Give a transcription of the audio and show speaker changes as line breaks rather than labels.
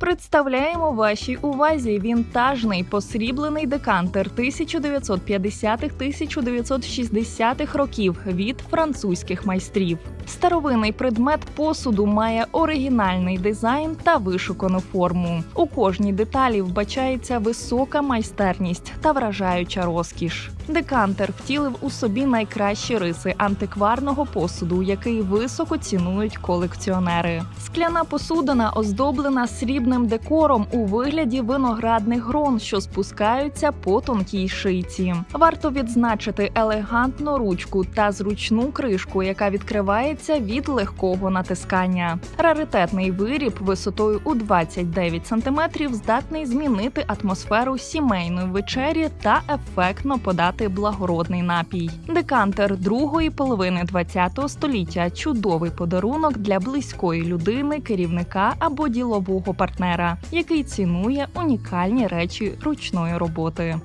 Представляємо вашій увазі вінтажний посріблений декантер 1950-1960-х років від французьких майстрів. Старовинний предмет посуду має оригінальний дизайн та вишукану форму. У кожній деталі вбачається висока майстерність та вражаюча розкіш. Декантер втілив у собі найкращі риси антикварного посуду, який високо цінують колекціонери. Скляна посудина оздоблена срібним декором у вигляді виноградних грон, що спускаються по тонкій шийці. Варто відзначити елегантну ручку та зручну кришку, яка відкривається від легкого натискання. Раритетний виріб висотою у 29 см здатний змінити атмосферу сімейної вечері та ефектно подати благородний напій. Декантер другої половини ХХ століття чудовий подарунок для близької людини, керівника або ділового партнера, який цінує унікальні речі ручної роботи.